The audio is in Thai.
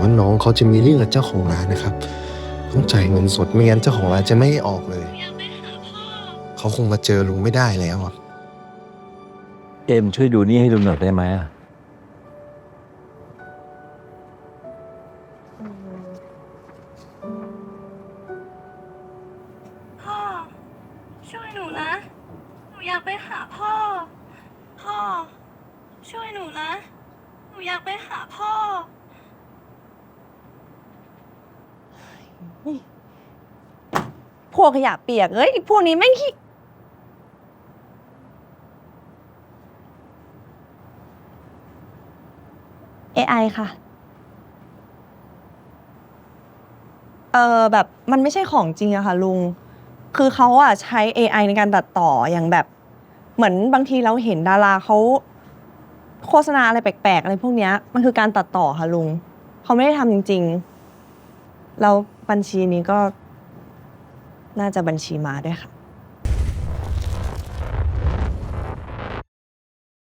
ว่าน้องเขาจะมีเรื่องกับเจ้าของร้านนะครับ ต้องจ่ายเงินสดไม่งั้นเจ้าของร้านจะไม่ให้ออกเลย เขาคงมาเจอลุงไม่ได้แล้วอะเอ็มช่วยดูนี่ให้ลุงหน่อยได้ไหมอะพ่อ ช่วยหนูนะ หนูอยากไปหาพ่อ พ่อ ช่วยหนูนะ หนูอยากไปหาพ่อ พวกขยะเปียกเอ้ยพวกนี้แม่งขี้ AI ค่ะ เออแบบมันไม่ใช่ของจริงอะค่ะลุง คือเขาอะใช้ AI ในการตัดต่ออย่างแบบ เหมือนบางทีเราเห็นดาราเขาโฆษณาอะไรแปลกๆอะไรพวกเนี้ย มันคือการตัดต่อค่ะลุง เขาไม่ได้ทำจริงๆ แล้ว บัญชีนี้ก็น่าจะบัญชีมาด้วยค่ะ